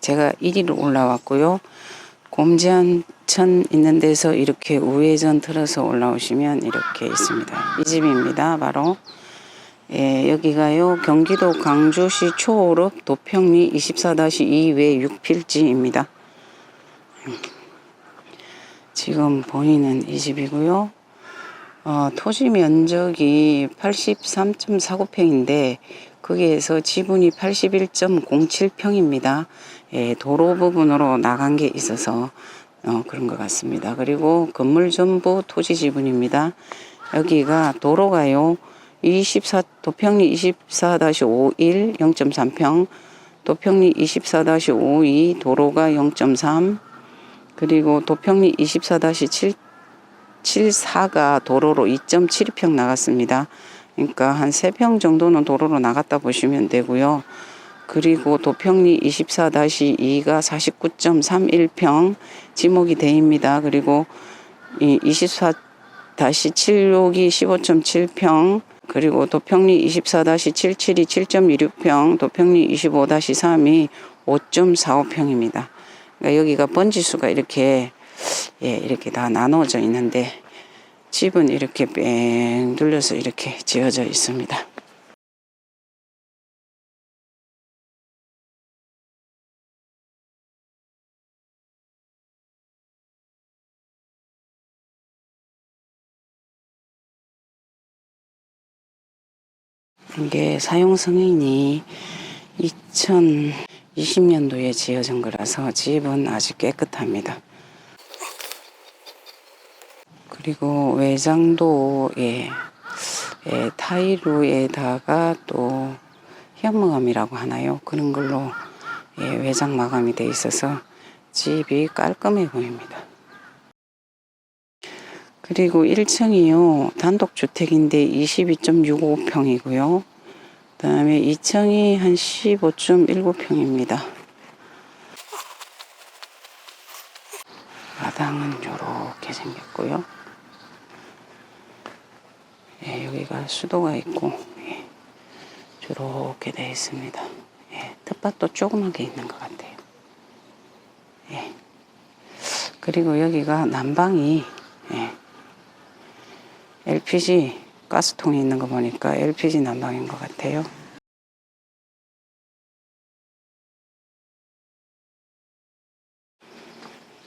제가 1위로 올라왔고요. 곰지안천 있는 데서 이렇게 우회전 들어서 올라오시면 이렇게 있습니다. 이 집입니다. 바로 예, 여기가요 경기도 광주시 초호읍 도평리 24-2외 6필지입니다. 지금 보이는 이 집이고요. 어, 토지 면적이 83.49평인데 거기에서 지분이 81.07평입니다. 예, 도로 부분으로 나간 게 있어서 어, 그런 것 같습니다. 그리고 건물 전부 토지 지분입니다. 여기가 도로가요. 24 도평리 24-51 0.3평, 도평리 24-52 도로가 0.3 그리고 도평리 24-7 74가 도로로 2.72평 나갔습니다. 그러니까 한 3평 정도는 도로로 나갔다 보시면 되고요. 그리고 도평리 24-2가 49.31평 지목이 돼입니다. 그리고 이 24-76이 15.7평 그리고 도평리 24-77이 7.26평 도평리 25-3이 5.45평입니다. 그러니까 여기가 번지수가 이렇게 예, 이렇게 다 나눠져 있는데 집은 이렇게 뺑 둘러서 이렇게 지어져 있습니다. 이게 사용 승인이 2020년도에 지어진 거라서 집은 아주 깨끗합니다. 그리고 외장도 예, 예, 타일로에다가 또 현무암이라고 하나요? 그런 걸로 예, 외장 마감이 돼 있어서 집이 깔끔해 보입니다. 그리고 1층이요 단독주택인데 22.65평이고요. 그 다음에 2층이 한 15.19평입니다. 마당은 이렇게 생겼고요. 예, 여기가 수도가 있고 예, 이렇게 되어 있습니다. 예, 텃밭도 조그맣게 있는 것 같아요. 예. 그리고 여기가 난방이 예, LPG 가스통이 있는 거 보니까 LPG 난방인 것 같아요.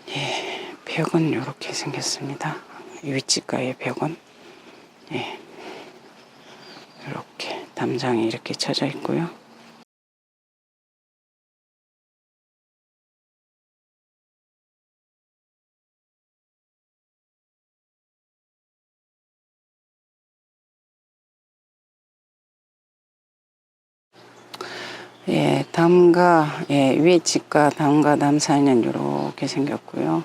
예, 벽은 이렇게 생겼습니다. 윗집가의 벽은 예, 이렇게 담장이 이렇게 쳐져 있고요. 예, 담가, 예, 위에 집과 담가 담 사이는 이렇게 생겼고요.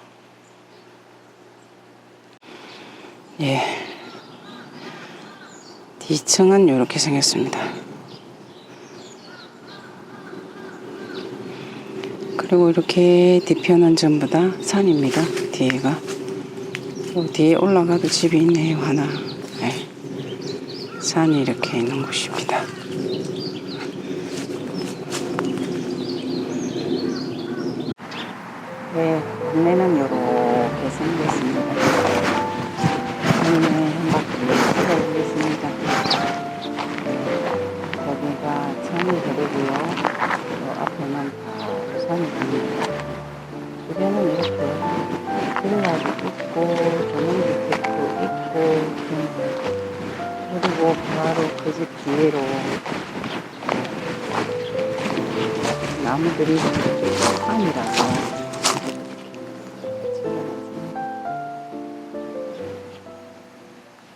예. 2층은 이렇게 생겼습니다. 그리고 이렇게 뒤편은 전부 다 산입니다. 뒤에가. 요 뒤에 올라가도 집이 있네요, 하나. 예. 산이 이렇게 있는 곳입니다. 네, 동네는 이렇게 생겼습니다. 뒤로. 나무들이 산이라서